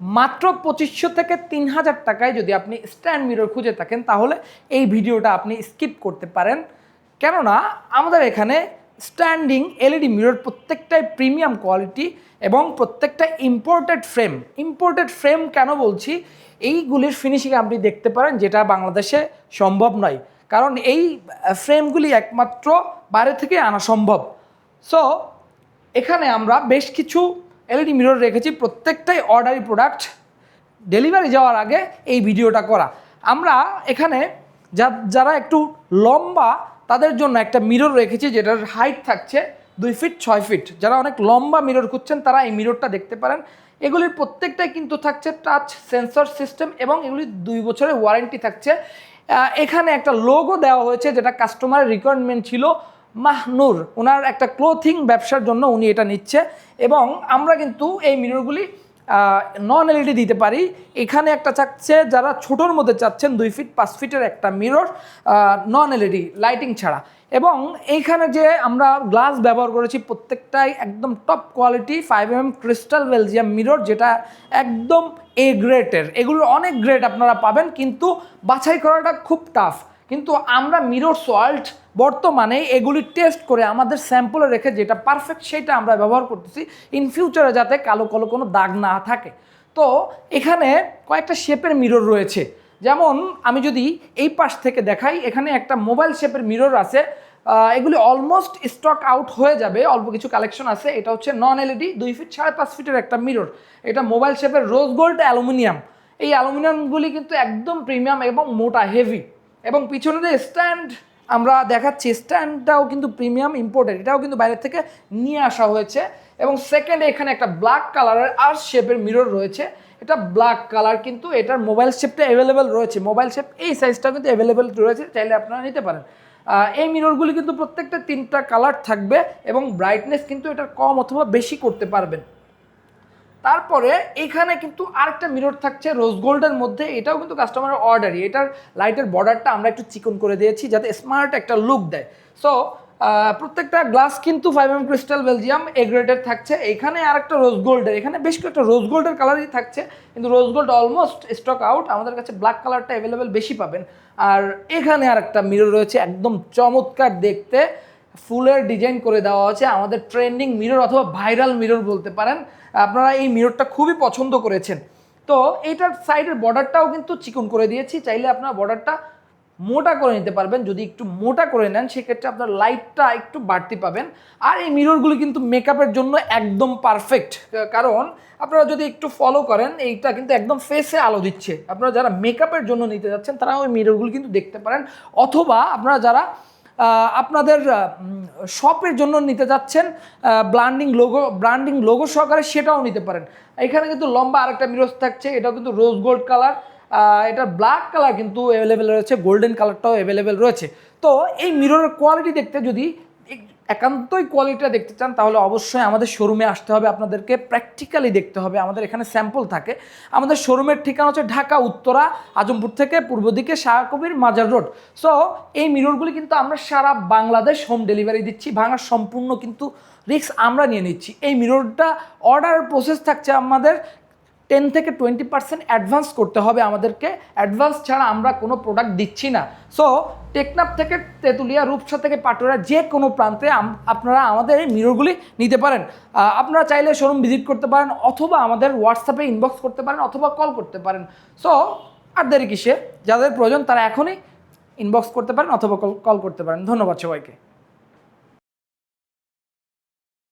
মাত্র পঁচিশশো থেকে তিন হাজার টাকায় যদি আপনি স্ট্যান্ড মিরর খুঁজে থাকেন, তাহলে এই ভিডিওটা আপনি স্কিপ করতে পারেন। কেননা আমাদের এখানে স্ট্যান্ডিং এলইডি মিরর প্রত্যেকটাই প্রিমিয়াম কোয়ালিটি এবং প্রত্যেকটা ইম্পোর্টেড ফ্রেম ইম্পোর্টেড ফ্রেম কেন বলছি? এইগুলির ফিনিশিং আপনি দেখতে পারেন, যেটা বাংলাদেশে সম্ভব নয়। কারণ এই ফ্রেমগুলি একমাত্র বাইরে থেকে আনা সম্ভব। সো এখানে আমরা বেশ কিছু এলইডি মিরর রেখেছি, প্রত্যেকটাই অর্ডারি প্রোডাক্ট ডেলিভারি যাওয়ার আগে এই ভিডিওটা করা। আমরা এখানে যা, যারা একটু লম্বা, তাদের জন্য একটা মিরর রেখেছি, যেটার হাইট থাকছে দুই ফিট ছয় ফিট যারা অনেক লম্বা মিরর খুঁজছেন, তারা এই মিররটা দেখতে পারেন। এগুলির প্রত্যেকটাই কিন্তু থাকছে টাচ সেন্সর সিস্টেম এবং এগুলি দুই বছরের ওয়ারেন্টি থাকছে। এখানে একটা লোগো দেওয়া হয়েছে, যেটা কাস্টমারের রিকোয়ারমেন্ট ছিল। মাহনুর, ওনার একটা ক্লোথিং ব্যবসার জন্য উনি এটা নিচ্ছে এবং আমরা কিন্তু এই মিররগুলি নন এলইডি দিতে পারি। এখানে একটা চাচ্ছে, যারা ছোটোর মধ্যে চাচ্ছেন, দুই ফিট পাঁচ ফিটের একটা মিরর নন এলইডি লাইটিং ছাড়া। এবং এইখানে যে আমরা গ্লাস ব্যবহার করেছি, প্রত্যেকটাই একদম top quality five M crystal Belgium mirror যেটা একদম এ গ্রেটের এগুলোর অনেক গ্রেড আপনারা পাবেন, কিন্তু বাছাই করাটা খুব টাফ কিন্তু আমরা মিরর সল্ট বর্তমানে এগুলি টেস্ট করে আমাদের স্যাম্পলে রেখে যেটা পারফেক্ট সেটা আমরা ব্যবহার করতেছি। ইন ফিউচারে যাতে কালো কালো কোনো দাগ না থাকে। তো এখানে কয়েকটা শেপের মিরর রয়েছে। যেমন আমি যদি এই পাশ থেকে দেখাই, এখানে একটা মোবাইল শেপের মিরর আছে। এগুলি অলমোস্ট স্টক আউট হয়ে যাবে। অল্প কিছু কালেকশন আছে। এটা হচ্ছে নন এলইডি দুই ফিট সাড়ে পাঁচ ফিটের একটা মিরর এটা মোবাইল শেপের রোজ গোল্ড অ্যালুমিনিয়াম এই অ্যালুমিনিয়ামগুলি কিন্তু একদম প্রিমিয়াম এবং মোটা হেভি এবং পিছনে যে স্ট্যান্ড আমরা দেখাচ্ছি, স্ট্যান্ডটাও কিন্তু প্রিমিয়াম ইম্পোর্টেড এটাও কিন্তু বাইরে থেকে নিয়ে আসা হয়েছে। এবং সেকেন্ডে এখানে একটা ব্ল্যাক কালারের আর শেপের মিরর রয়েছে। এটা ব্ল্যাক কালার কিন্তু এটার মোবাইল শেপটা অ্যাভেলেবেল রয়েছে। মোবাইল শেপ এই সাইজটা কিন্তু অ্যাভেলেবেল রয়েছে, চাইলে আপনারা নিতে পারেন। এই মিররগুলি কিন্তু প্রত্যেকটা তিনটা কালার থাকবে এবং ব্রাইটনেস কিন্তু এটার কম অথবা বেশি করতে পারবেন। তারপরে এখানে কিন্তু আরেকটা মিরর থাকছে রোজ গোল্ডের মধ্যে। এটাও কিন্তু কাস্টমারের অর্ডারই এটার লাইটের বর্ডারটা আমরা একটু চিকন করে দিয়েছি যাতে স্মার্ট একটা লুক দেয়। সো প্রত্যেকটা গ্লাস কিন্তু ফাইভ এম ক্রিস্টাল বেলজিয়াম এগ্রেডের থাকছে। এখানে আরেকটা রোজ গোল্ডের এখানে বেশ কয়েকটা রোজ গোল্ডের কালারই থাকছে। কিন্তু rose gold almost stock out আমাদের কাছে ব্ল্যাক কালারটা অ্যাভেলেবেল বেশি পাবেন। আর এখানে আরেকটা মিরর রয়েছে একদম চমৎকার দেখতে। ফুলের ডিজাইন করে দেওয়া আছে, আমাদের ট্রেন্ডিং মিরর অথবা ভাইরাল মিরর বলতে পারেন। আপনারা এই মিররটা খুবই পছন্দ করেছেন। তো এইটার সাইডের বর্ডারটাও কিন্তু চিকন করে দিয়েছি। চাইলে আপনার বর্ডারটা মোটা করে নিতে পারবেন। যদি একটু মোটা করে নেন, সেক্ষেত্রে আপনার লাইটটা একটু বাড়তি পাবেন। আর এই মিররগুলি কিন্তু মেকআপের জন্য একদম পারফেক্ট কারণ আপনারা যদি একটু ফলো করেন, এইটা কিন্তু একদম ফেসে আলো দিচ্ছে। আপনারা যারা মেকআপের জন্য নিতে যাচ্ছেন তারা ওই মিররগুলি কিন্তু দেখতে পারেন। অথবা আপনারা যারা আপনাদের শপের জন্য নিতে যাচ্ছেন ব্র্যান্ডিং লোগো ব্র্যান্ডিং লোগো সহকারে সেটাও নিতে পারেন। এখানে কিন্তু লম্বা আরেকটা মিরর থাকছে, এটাও কিন্তু রোজ গোল্ড কালার এটা ব্ল্যাক কালার কিন্তু অ্যাভেলেবেল রয়েছে গোল্ডেন কালারটাও অ্যাভেলেবেল রয়েছে। তো এই মিররের কোয়ালিটি দেখতে যদি একান্তই কোয়ালিটিটা দেখতে চান, তাহলে অবশ্যই আমাদের শোরুমে আসতে হবে, আপনাদেরকে প্র্যাকটিক্যালি দেখতে হবে। আমাদের এখানে স্যাম্পল থাকে। আমাদের শোরুমের ঠিকানা হচ্ছে ঢাকা, উত্তরা, আজমপুর থেকে পূর্ব দিকে শাহকবির মাজার রোড। সো এই মিররগুলি কিন্তু আমরা সারা বাংলাদেশ হোম ডেলিভারি দিচ্ছি ভাঙার সম্পূর্ণ কিন্তু রিস্ক আমরা নিয়ে নিচ্ছি। এই মিররটা অর্ডার প্রসেস থাকছে আমাদের টেন থেকে টোয়েন্টি পার্সেন্ট অ্যাডভান্স করতে হবে আমাদেরকে। অ্যাডভান্স ছাড়া আমরা কোনো প্রোডাক্ট দিচ্ছি না। সো টেকনাপ থেকে তেঁতুলিয়া, রূপসা থেকে পাটুরা যে কোনো প্রান্তে আপনারা আমাদের এই মিররগুলি নিতে পারেন। আপনারা চাইলে শোরুম ভিজিট করতে পারেন অথবা আমাদের হোয়াটসঅ্যাপে ইনবক্স করতে পারেন অথবা কল করতে পারেন। সো আর দেরি কিসে? যাদের প্রয়োজন তারা এখনই ইনবক্স করতে পারেন অথবা কল করতে পারেন। ধন্যবাদ সবাইকে।